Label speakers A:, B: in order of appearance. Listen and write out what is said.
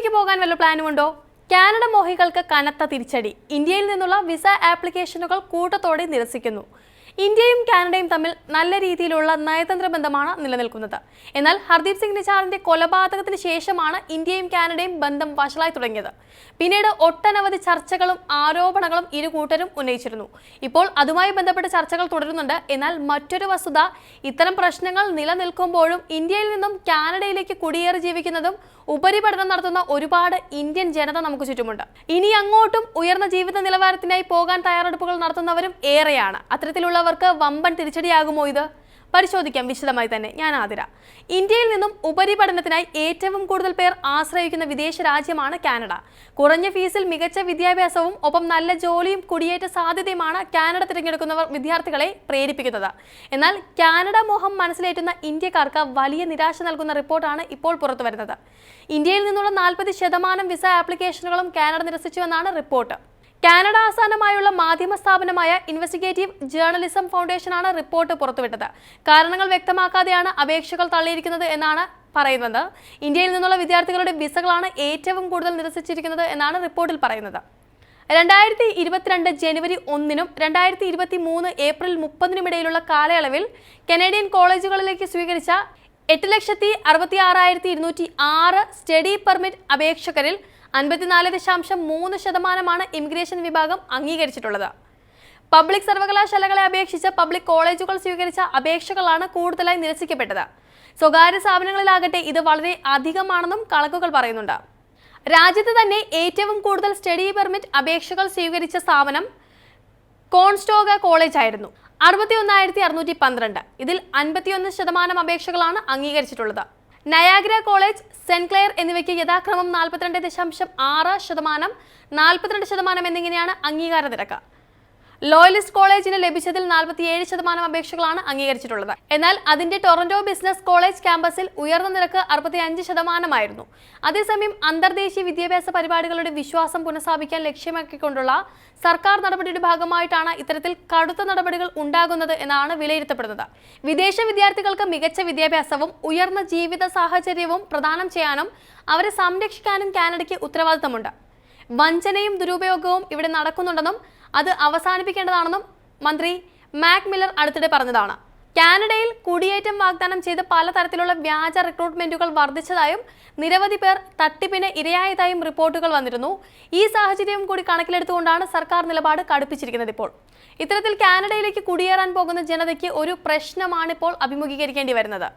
A: കാനഡയിലേക്ക് പോകാൻ വല്ല പ്ലാനും ഉണ്ടോ? കാനഡ മോഹികൾക്ക് കനത്ത തിരിച്ചടി. ഇന്ത്യയിൽ നിന്നുള്ള വിസ ആപ്ലിക്കേഷനുകൾ കൂട്ടത്തോടെ നിരസിക്കുന്നു. ഇന്ത്യയും കാനഡയും തമ്മിൽ നല്ല രീതിയിലുള്ള നയതന്ത്ര ബന്ധമാണ് നിലനിൽക്കുന്നത്. എന്നാൽ ഹർദീപ് സിംഗ് നിച്ചാറിന്റെ കൊലപാതകത്തിന് ശേഷമാണ് ഇന്ത്യയും കാനഡയും ബന്ധം വഷളായി തുടങ്ങിയത്. പിന്നീട് ഒട്ടനവധി ചർച്ചകളും ആരോപണങ്ങളും ഇരു കൂട്ടരും ഉന്നയിച്ചിരുന്നു. ഇപ്പോൾ അതുമായി ബന്ധപ്പെട്ട ചർച്ചകൾ തുടരുന്നുണ്ട്. എന്നാൽ മറ്റൊരു വസ്തുത ഇത്തരം പ്രശ്നങ്ങൾ നിലനിൽക്കുമ്പോഴും ഇന്ത്യയിൽ നിന്നും കാനഡയിലേക്ക് കുടിയേറി ജീവിക്കുന്നതും ഉപരിപഠനം നടത്തുന്ന ഒരുപാട് ഇന്ത്യൻ ജനത നമുക്ക് ചുറ്റുമുണ്ട്. ഇനി അങ്ങോട്ടും ഉയർന്ന ജീവിത നിലവാരത്തിനായി പോകാൻ തയ്യാറെടുപ്പുകൾ നടത്തുന്നവരും ഏറെയാണ്. അത്തരത്തിലുള്ളവർക്ക് വമ്പൻ തിരിച്ചടിയാകുമോ ഇത്? പരിശോധിക്കാം വിശദമായി തന്നെ. ഞാൻ ആതിര. ഇന്ത്യയിൽ നിന്നും ഉപരിപഠനത്തിനായി ഏറ്റവും കൂടുതൽ പേർ ആശ്രയിക്കുന്ന വിദേശ രാജ്യമാണ് കാനഡ. കുറഞ്ഞ ഫീസിൽ മികച്ച വിദ്യാഭ്യാസവും ഒപ്പം നല്ല ജോലിയും കുടിയേറ്റ സാധ്യതയുമാണ് കാനഡ തിരഞ്ഞെടുക്കുന്നവർ വിദ്യാർത്ഥികളെ പ്രേരിപ്പിക്കുന്നത്. എന്നാൽ കാനഡ മോഹം മനസ്സിലേറ്റുന്ന ഇന്ത്യക്കാർക്ക് വലിയ നിരാശ നൽകുന്ന റിപ്പോർട്ടാണ് ഇപ്പോൾ പുറത്തുവരുന്നത്. ഇന്ത്യയിൽ നിന്നുള്ള നാൽപ്പത് ശതമാനം വിസ ആപ്ലിക്കേഷനുകളും കാനഡ നിരസിച്ചുവെന്നാണ് റിപ്പോർട്ട്. കാനഡ ആസ്ഥാനമായുള്ള മാധ്യമ സ്ഥാപനമായ ഇൻവെസ്റ്റിഗേറ്റീവ് ജേർണലിസം ഫൗണ്ടേഷനാണ് റിപ്പോർട്ട് പുറത്തുവിട്ടത്. കാരണങ്ങൾ വ്യക്തമാക്കാതെയാണ് അപേക്ഷകൾ തള്ളിയിരിക്കുന്നത് എന്നാണ് പറയുന്നത്. ഇന്ത്യയിൽ നിന്നുള്ള വിദ്യാർത്ഥികളുടെ വിസകളാണ് ഏറ്റവും കൂടുതൽ നിരസിച്ചിരിക്കുന്നത് എന്നാണ് റിപ്പോർട്ടിൽ പറയുന്നത്. രണ്ടായിരത്തി ഇരുപത്തിരണ്ട് ജനുവരി ഒന്നിനും രണ്ടായിരത്തി ഇരുപത്തി മൂന്ന് ഏപ്രിൽ മുപ്പതിനുമിടയിലുള്ള കാലയളവിൽ കനേഡിയൻ കോളേജുകളിലേക്ക് സ്വീകരിച്ച എട്ട് ലക്ഷത്തി അറുപത്തി ആറായിരത്തി ഇരുന്നൂറ്റി ആറ് സ്റ്റഡി പെർമിറ്റ് അപേക്ഷകരിൽ അൻപത്തിനാല് ദശാംശം മൂന്ന് ശതമാനമാണ് ഇമിഗ്രേഷൻ വിഭാഗം അംഗീകരിച്ചിട്ടുള്ളത്. പബ്ലിക് സർവകലാശാലകളെ അപേക്ഷിച്ച് പബ്ലിക് കോളേജുകൾ സ്വീകരിച്ച അപേക്ഷകളാണ് കൂടുതലായി നിരസിക്കപ്പെട്ടത്. സ്വകാര്യ സ്ഥാപനങ്ങളിലാകട്ടെ ഇത് വളരെ അധികമാണെന്നും കണക്കുകൾ പറയുന്നുണ്ട്. രാജ്യത്ത് തന്നെ ഏറ്റവും കൂടുതൽ സ്റ്റഡി പെർമിറ്റ് അപേക്ഷകൾ സ്വീകരിച്ച സ്ഥാപനം കോൺസ്റ്റോഗ കോളേജ് ആയിരുന്നു അറുപത്തി ഒന്നായിരത്തി അറുന്നൂറ്റി പന്ത്രണ്ട് ഇതിൽ അൻപത്തിയൊന്ന് ശതമാനം അപേക്ഷകളാണ് അംഗീകരിച്ചിട്ടുള്ളത്. നയാഗ്ര കോളേജ് സെന്റ് ക്ലെയർ എന്നിവയ്ക്ക് യഥാക്രമം നാൽപ്പത്തിരണ്ട് ദശാംശം ആറ് ശതമാനം നാൽപ്പത്തിരണ്ട് ശതമാനം എന്നിങ്ങനെയാണ് അംഗീകാര നിരക്ക് ലോയലിസ്റ്റ് കോളേജിന് ലഭിച്ചതിൽ നാൽപ്പത്തിയേഴ് ശതമാനം അപേക്ഷകളാണ് അംഗീകരിച്ചിട്ടുള്ളത്. എന്നാൽ അതിന്റെ ടൊറന്റോ ബിസിനസ് കോളേജ് ക്യാമ്പസിൽ ഉയർന്ന നിരക്ക് അറുപത്തിയഞ്ച് ശതമാനമായിരുന്നു. അതേസമയം അന്തർദേശീയ വിദ്യാഭ്യാസ പരിപാടികളുടെ വിശ്വാസം പുനഃസ്ഥാപിക്കാൻ ലക്ഷ്യമാക്കിക്കൊണ്ടുള്ള സർക്കാർ നടപടിയുടെ ഭാഗമായിട്ടാണ് ഇത്തരത്തിൽ കടുത്ത നടപടികൾ ഉണ്ടാകുന്നത് എന്നാണ് വിലയിരുത്തപ്പെടുന്നത്. വിദേശ വിദ്യാർത്ഥികൾക്ക് മികച്ച വിദ്യാഭ്യാസവും ഉയർന്ന ജീവിത സാഹചര്യവും പ്രദാനം ചെയ്യാനും അവരെ സംരക്ഷിക്കാനും കാനഡയ്ക്ക് ഉത്തരവാദിത്തമുണ്ട്. വഞ്ചനയും ദുരുപയോഗവും ഇവിടെ നടക്കുന്നുണ്ടെന്നും അത് അവസാനിപ്പിക്കേണ്ടതാണെന്നും മന്ത്രി മാക് മില്ലർ അടുത്തിടെ പറഞ്ഞതാണ്. കാനഡയിൽ കുടിയേറ്റം വാഗ്ദാനം ചെയ്ത് പലതരത്തിലുള്ള വ്യാജ റിക്രൂട്ട്മെന്റുകൾ വർദ്ധിച്ചതായും നിരവധി പേർ തട്ടിപ്പിന് ഇരയായതായും റിപ്പോർട്ടുകൾ വന്നിരുന്നു. ഈ സാഹചര്യം കൂടി കണക്കിലെടുത്തുകൊണ്ടാണ് സർക്കാർ നിലപാട് കടുപ്പിച്ചിരിക്കുന്നത് ഇപ്പോൾ. ഇത്തരത്തിൽ കാനഡയിലേക്ക് കുടിയേറാൻ പോകുന്ന ജനതയ്ക്ക് ഒരു പ്രശ്നമാണിപ്പോൾ അഭിമുഖീകരിക്കേണ്ടി വരുന്നത്.